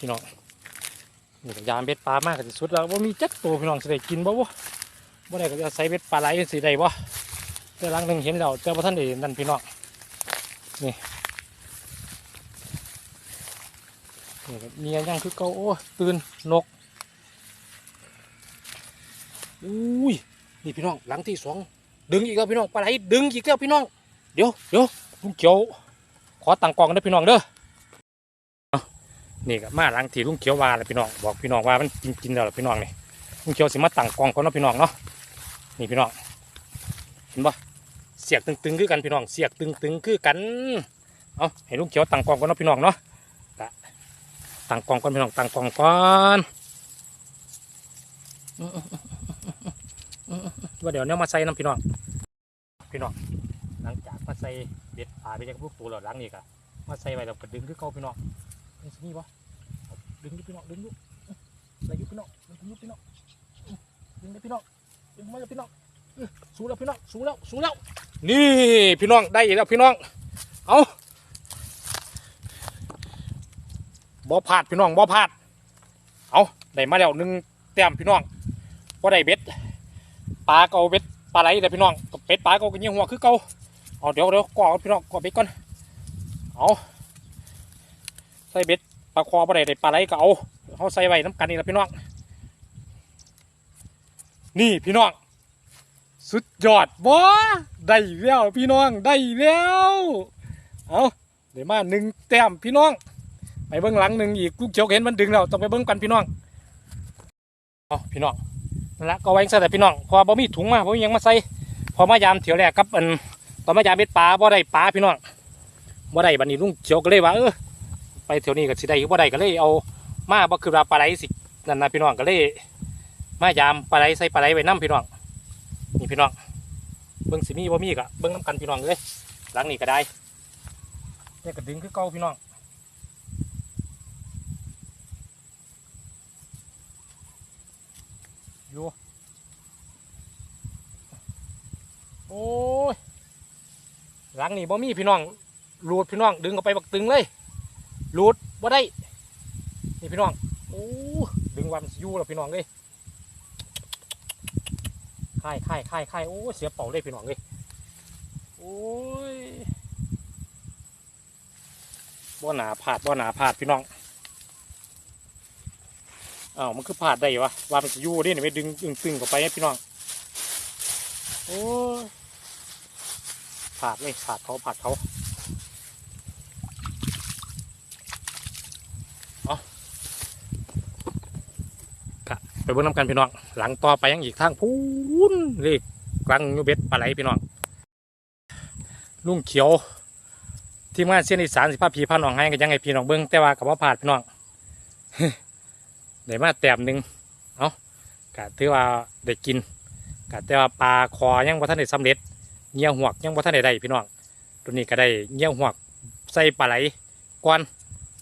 พี่น้องนี่ก็ยามเบ็ดปลามากก็สิสุดแล้วว่ามีจักตัวพี่น้องสิได้กินบ่วะบ่ได้ก็จะใส่เบ็ดปลาไหลสิได้บ่แต่ลังหนึ่งเห็นแล้วแต่บ่ทันได้นั่นพี่น้องนี่นี่มีอันยังคือเกาโอ้ตื่นนกอุ้ยนี่พี่น้องหลังที่สองดึงอีกแล้วพี่น้องปลาไหลดึงอีกแล้วพี่น้องเดี๋ยวเดี๋ยวลุงเขียวขอตังกองนะพี่น้องเด้อ นี่ก็มาหลังที่ลุงเขียวว่าแหละพี่น้องบอกพี่น้องว่ามันกินกินแล้วล่ะพี่น้องนี่ลุงเขียวสิมาตั้งกองก่อนเนาะพี่น้องเนาะนี่พี่น้องเห็นปะเสียกตึงๆคือกันพี่น้องเสียกตึงๆคือกันเอาให้ลุงเขียวตั้งกองก่อนเนาะพี่น้องเนาะกะตั้งกองก่อนพี่น้องตั้งกองก่อนว่าเดี๋ยวเนี้ยมาใส่น้ำพี่น้องพี่น้องหลังจากมาใส่เบ็ดปลาไปจากลูกตัวแล้วหลังนี่ก็มาใส่ไว้แล้วก็ดึงคือเก่าพี่น้อง นี่สินี่บ่ดึงยุพี่น้องดึงยุอะไรยุพี่น้องดึงยุพี่น้องดึงเลยพี่น้องดึงมาเลยพี่น้องเออสู้แล้วพี่น้องสู้แล้วสู้แล้วนี่พี่น้องได้อีกแล้วพี่น้องเอาบ่พลาดพี่น้องบ่พลาดเอาได้มาแล้วหนึ่งแต้มพี่น้องบ่ได้เบ็ดปลาก็เอาเบ็ดปลาไหลแต่พี่น้องกับเป็ดปลาก็เอากันยี่หัวคือเก่าเอาเดี๋ยวเดี๋ยวก่อพี่น้องก่อเบ็ดก่อนเอา ส่เบ็ดปลาคอปลาไหลได้ปลาไหลก็เอาเขาใส่ไว้น้ำกันนี่แหละพี่น้อง นี่พี่น้อง สุดยอดบ่ได้แล้วพี่น้องได้แล้วเอาเดี๋ยวมาหนึ่งแต้มพี่น้อง ไปเบื้องหลังหนึ่งอีกลูกเขียวเห็นมันดึงแล้วต้องไปเบื้องกันพี่น้องเอาพี่น้องนั่นละก็ไว้ใส่แต่พี่น้องพอบ่มีถุงมาบ่มียังมาใส่พอมายามเถียวแรกครับอันตอนมายามเบ็ดปลาบ่ได้ปลาพี่น้องบ่ได้บัดนี้ลุงเขียวก็เลยว่าเออ ไปแถวนี้ก็สิได้บ่ได้ก็เลยเอามาบ่คือว่าปลาไหลสินั่นนะพี่น้องก็เลยมายามปลาไหลใส่ปลาไหลไว้นํพี่น้องนี่พี่น้องเบิ่งสิมีบ่มีก็เบิ่งนํกันพี่น้องเลยหลังนี้ก็ได้เนี่ยก็ดึงคือเก่าพี่น้องอยู่โอ้ยหลังนี้บ่มีพี่น้องรูดพี่น้องดึงออกไปบักตึงเลย รูดว่าได้ นี่พี่น้องโอ้ดึงวันสิอยูแล้วพี่น้องเลยค่ายค่ายค่ายค่ายโอ้เสียเป่าเลยพี่น้องเลยโอ้ยบ่หนาผาดบ่หนาผาดพี่น้องอ้าวมันคือผาดได้วะว่ามันสิอยูเด้นี่ยไม่ดึงตึงตึงเข้าไปให้พี่น้องโอ้ผาดเลยผาดเขาผาดเขา ไปเบิ่งน้ำกันพี่น้อง หลังต่อไปยังอีกทางพูนเลขกลางยูเบ็ดปลาไหลพี่น้องลุงเขียว ทีมงานเส้นอีสานสิภาพผีพาน้องให้กันยังไงพี่น้องเบิ้งแต่ว่ากับว่าผ่านพี่น้องได้มาแต้มหนึ่งเอากะถือว่าได้กินกะแต่ว่าปลาคอยังบ่ทันได้สำเร็จเงี้ยวหวกยังบ่ทันได้ได้พี่น้องตัวนี้ก็ได้เงี้ยวหวกใส่ปลาไหลก้อน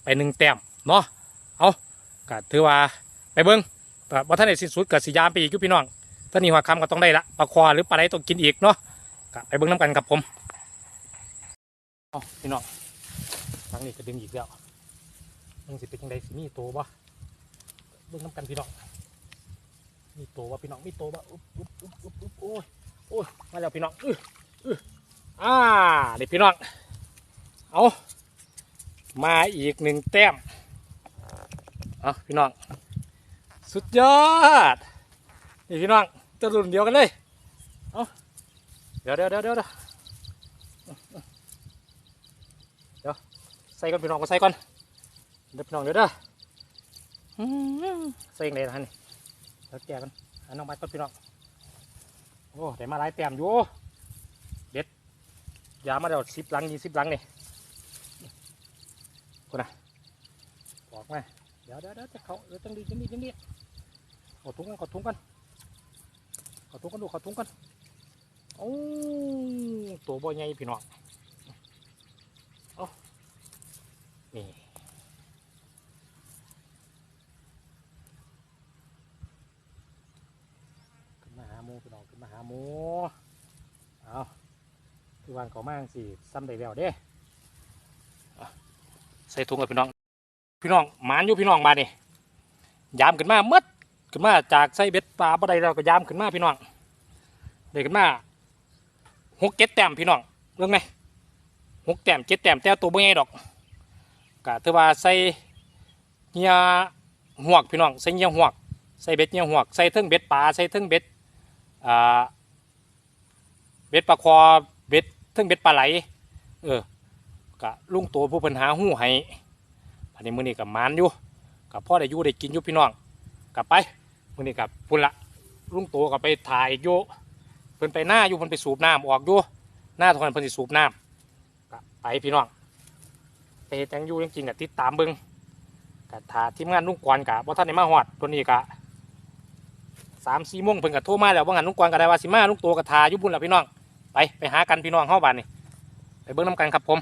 ไปหนึ่งแต้มเนาะเอากะถือว่าไปเบิ้ง แต่ว่าท่านในสิ้นสุดเกิดสียามไปอีกอยู่พี่น้องถ้านี่หัวคำก็ต้องได้ละปลาควาหรือปลาไหลต้องกินอีกเนาะกไปเบิ้งน้ำกันครับผมเอาพี่น้องทางนี้ก็ดึงอีกแล้วมึงสิเป็นยังไงสิมีโตบ่เบิ้งน้ำกันพี่น้องมีโตบ่พี่น้องมีโตบ่อุ๊บอุ๊บอุ๊บอุ๊บอุ๊บโอ้ยโอ้ยมาแล้วพี่น้องอื้ออื้ออ่าเด็กพี่น้องเอามาอีกหนึ่งแต้มเอาพี่น้อง สุดยอด นี่พี่น้องตัวรุ่นเดียวกันเลย เอาเดี๋ยวเดี๋ยวเดี๋ยวเดี๋ยวเดี๋ยวใส่ก่อนพี่น้องก็ใส่ก่อน เดี๋ยวพี่น้องเดี๋ยวเด้ออื้อหือใส่ยังไงนะฮะนี่เดี๋ยวแกะกันอันน้องไปก่อนพี่น้อง โอ้ได้มาหลายแต้มอยู่ เด็ดยามาเดี๋ยวสิบลังยี่สิบลังนี่กูนะบอกมาเดี๋ยวเดี๋ยวเดี๋ยวจะเขาเดี๋ยวจังดีจังดีจังดี ขอถุงกันขอถุงกันขอถุงกันดูขอถุงกันโอ้ตัวบ่ใหญ่พี่น้องเอานี่ขึ้นมาหาหมูพี่น้องขึ้นมาหาหมูเอาคือวางขามากสิซ้ำได้แล้วเด้ใส่ถุงกับพี่น้อง พี่น้องหมานอยู่พี่น้องมานี่ยามขึ้นมาเมื่ด ขึ้นมาจากไส้เบ็ดปลาบ่ได้เราก็ยามขึ้นมาพี่น้องได้ขึ้นมาหกเจ็ดแต้มพี่น้องเรื่องไงหกแต้มเจ็ดแต้มแต่ตัวบ่ใหญ่ดอกก็ถือว่าใส่เงียหวกพี่น้องใส่เงียหวกใส่เบ็ดเงียหวกใส่เทิงเบ็ดปลาใส่เทิงเบ็ดอ่าเบ็ดปลาคอเบ็ดเทิงเบ็ดปลาไหล เออกะลุงตัวผู้ปัญหาหู้ให้อันนี้มือนี้กับมานอยู่กับพ่อได้ยู่ได้กินอยู่พี่น้องกลับไป มื้อนี้กับพุ่นละลุงตัวก็ไปถ่ายอยู่เพิ่นไปหน้าอยู่เพิ่นไปสูบน้ำออกอยู่หน้าทุกคนเพิ่นสิสูบน้ำกะไปพี่น้องไปเฮ็ดหยังอยู่จริงๆกะติดตามเบิ่งกะถ่าทีมงานลุงกวนกะบ่ทันได้มาฮอดตัวนี้กะสามสี่โมงเพิ่นก็โทรมาแล้วว่างันลุงกวนก็ได้ว่าสิมาลุงตัวก็ถ่าอยู่พุ่นละพี่น้องไปไปหากันพี่น้องเฮาบ้านนี่ไปเบิ้งน้ำกันครับผม